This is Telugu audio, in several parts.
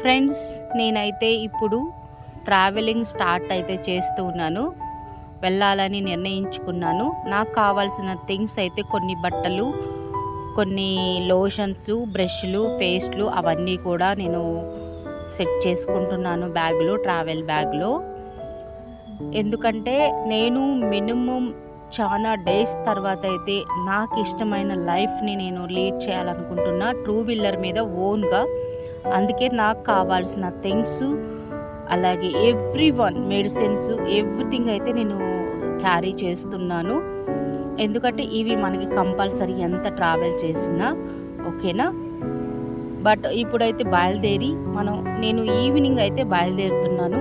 ఫ్రెండ్స్ నేనైతే ఇప్పుడు ట్రావెలింగ్ స్టార్ట్ అయితే చేస్తూ ఉన్నాను. వెళ్ళాలని నిర్ణయించుకున్నాను. నాకు కావాల్సిన థింగ్స్ అయితే కొన్ని బట్టలు కొన్ని లోషన్స్ బ్రష్లు పేస్ట్లు అవన్నీ కూడా నేను సెట్ చేసుకుంటున్నాను బ్యాగ్లో ట్రావెల్ బ్యాగ్లో. ఎందుకంటే నేను మినిమం చాలా డేస్ తర్వాత అయితే నాకు ఇష్టమైన లైఫ్ని నేను లీడ్ చేయాలనుకుంటున్నా. టూ వీలర్ మీద ఓన్గా అందుకే నాకు కావాల్సిన థింగ్స్ అలాగే ఎవ్రీ వన్ మెడిసిన్స్ ఎవ్రీథింగ్ అయితే నేను క్యారీ చేస్తున్నాను. ఎందుకంటే ఇవి మనకి కంపల్సరీ ఎంత ట్రావెల్ చేసినా ఓకేనా బట్ ఇప్పుడైతే బయలుదేరి మనం నేను ఈవినింగ్ అయితే బయలుదేరుతున్నాను.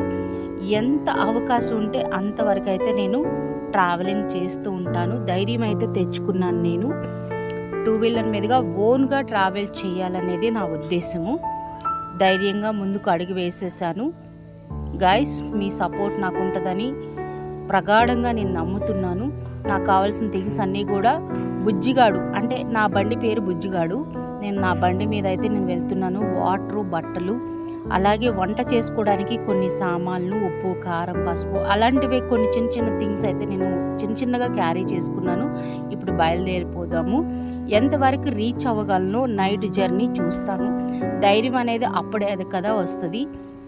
ఎంత అవకాశం ఉంటే అంతవరకు అయితే నేను ట్రావెలింగ్ చేస్తూ ఉంటాను. ధైర్యం అయితే తెచ్చుకున్నాను నేను. టూ వీలర్ మీదుగా ఓన్గా ట్రావెల్ చేయాలనేది నా ఉద్దేశము. ధైర్యంగా ముందుకు అడుగు వేసేసాను గైస్ మీ సపోర్ట్ నాకు ఉంటుందని ప్రగాఢంగా నేను నమ్ముతున్నాను. నాకు కావాల్సిన థింగ్స్ అన్నీ కూడా బుజ్జిగాడు. అంటే నా బండి పేరు బుజ్జిగాడు. నేను నా బండి మీద అయితే నేను వెళ్తున్నాను. వాటరు బట్టలు అలాగే వంట చేసుకోవడానికి కొన్ని సామాన్లు ఉప్పు కారం పసుపు అలాంటివి కొన్ని చిన్న చిన్న థింగ్స్ అయితే నేను చిన్న చిన్నగా క్యారీ చేసుకున్నాను. ఇప్పుడు బయలుదేరిపోదాము. ఎంతవరకు రీచ్ అవ్వగలను నైట్ జర్నీ చూస్తాను. ధైర్యం అనేది అప్పుడే అది కదా వస్తుంది.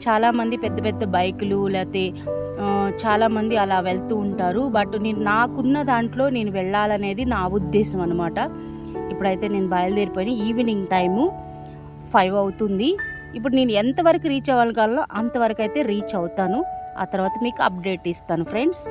చాలామంది పెద్ద పెద్ద బైకులు లేకపోతే చాలామంది అలా వెళ్తూ ఉంటారు. బట్ నేను నాకున్న దాంట్లో నేను వెళ్ళాలనేది నా ఉద్దేశం అనమాట ఇప్పుడైతే నేను బయలుదేరిపోయిన ఈవినింగ్ టైము ఫైవ్ అవుతుంది. ఇప్పుడు నేను ఎంతవరకు రీచ్ అవ్వగలను అంతవరకు అయితే రీచ్ అవుతాను. ఆ తర్వాత మీకు అప్డేట్ ఇస్తాను ఫ్రెండ్స్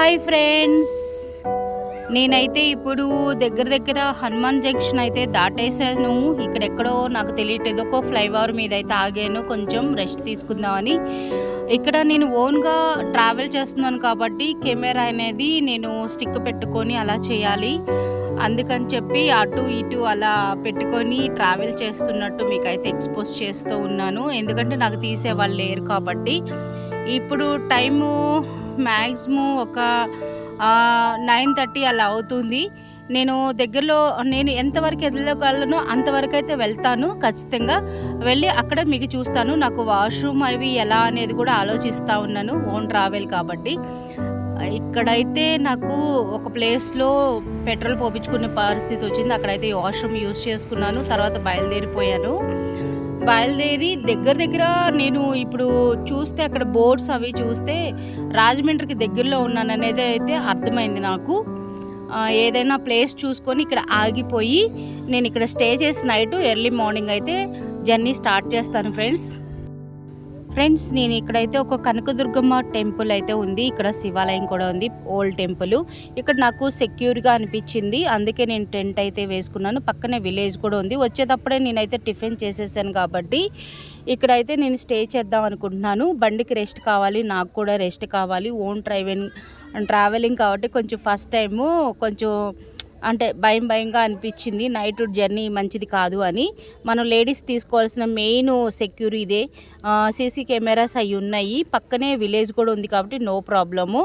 హాయ్ ఫ్రెండ్స్ నేనైతే ఇప్పుడు దగ్గర దగ్గర హనుమాన్ జంక్షన్ అయితే దాటేసాను ఇక్కడెక్కడో నాకు తెలియట్లేదు. ఒక ఫ్లైఓవర్ మీద అయితే ఆగాను. కొంచెం రెస్ట్ తీసుకుందామని. ఇక్కడ నేను ఓన్గా ట్రావెల్ చేస్తున్నాను కాబట్టి కెమెరా అనేది నేను స్టిక్ పెట్టుకొని అలా చేయాలి. అందుకని చెప్పి అటు ఇటు అలా పెట్టుకొని ట్రావెల్ చేస్తున్నట్టు మీకైతే ఎక్స్పోజ్ చేస్తూ ఉన్నాను. ఎందుకంటే నాకు తీసే వాళ్ళు లేరు కాబట్టి. ఇప్పుడు టైము మ్యాక్సిమం ఒక నైన్ థర్టీ అలా అవుతుంది. నేను దగ్గరలో నేను ఎంతవరకు వెళ్ళగలను అంతవరకు అయితే వెళ్తాను ఖచ్చితంగా. వెళ్ళి అక్కడ మీకు చూస్తాను. నాకు వాష్రూమ్ అవి ఎలా అనేది కూడా ఆలోచిస్తూ ఉన్నాను. ఓన్ ట్రావెల్ కాబట్టి. ఇక్కడైతే నాకు ఒక ప్లేస్లో పెట్రోల్ పోపించుకునే పరిస్థితి వచ్చింది. అక్కడైతే వాష్రూమ్ యూస్ చేసుకున్నాను. తర్వాత బయలుదేరిపోయాను. బయలుదేరి దగ్గర దగ్గర నేను ఇప్పుడు చూస్తే అక్కడ బోర్డ్స్ అవి చూస్తే రాజమండ్రికి దగ్గరలో ఉన్నాను అనేది అయితే అర్థమైంది నాకు. ఏదైనా ప్లేస్ చూసుకొని ఇక్కడ ఆగిపోయి నేను ఇక్కడ స్టే చేసి నైట్ ఎర్లీ మార్నింగ్ అయితే జర్నీ స్టార్ట్ చేస్తాను ఫ్రెండ్స్. ఫ్రెండ్స్ నేను ఇక్కడైతే ఒక కనకదుర్గమ్మ టెంపుల్ అయితే ఉంది. ఇక్కడ శివాలయం కూడా ఉంది. ఓల్డ్ టెంపుల్ ఇక్కడ నాకు సెక్యూర్గా అనిపించింది. అందుకే నేను టెంట్ అయితే వేసుకున్నాను. పక్కనే విలేజ్ కూడా ఉంది. వచ్చేటప్పుడే నేనైతే టిఫిన్ చేసేసాను కాబట్టి ఇక్కడైతే నేను స్టే చేద్దాం అనుకుంటున్నాను. బండికి రెస్ట్ కావాలి. నాకు కూడా రెస్ట్ కావాలి. ఓన్ డ్రైవింగ్ ట్రావెలింగ్ కాబట్టి కొంచెం ఫస్ట్ టైము కొంచెం అంటే భయం భయంగా అనిపించింది నైట్ జర్నీ మంచిది కాదు అని. మనం లేడీస్ తీసుకోవాల్సిన మెయిన్ సెక్యూర్ ఇదే. సీసీ కెమెరాస్ అవి ఉన్నాయి. పక్కనే విలేజ్ కూడా ఉంది కాబట్టి నో ప్రాబ్లము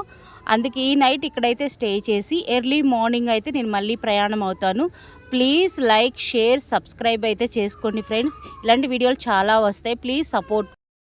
అందుకే ఈ నైట్ ఇక్కడైతే స్టే చేసి ఎర్లీ మార్నింగ్ అయితే నేను మళ్ళీ ప్రయాణం అవుతాను. ప్లీజ్ లైక్ షేర్ సబ్స్క్రైబ్ అయితే చేసుకోండి ఫ్రెండ్స్ ఇలాంటి వీడియోలు చాలా వస్తాయి. Please support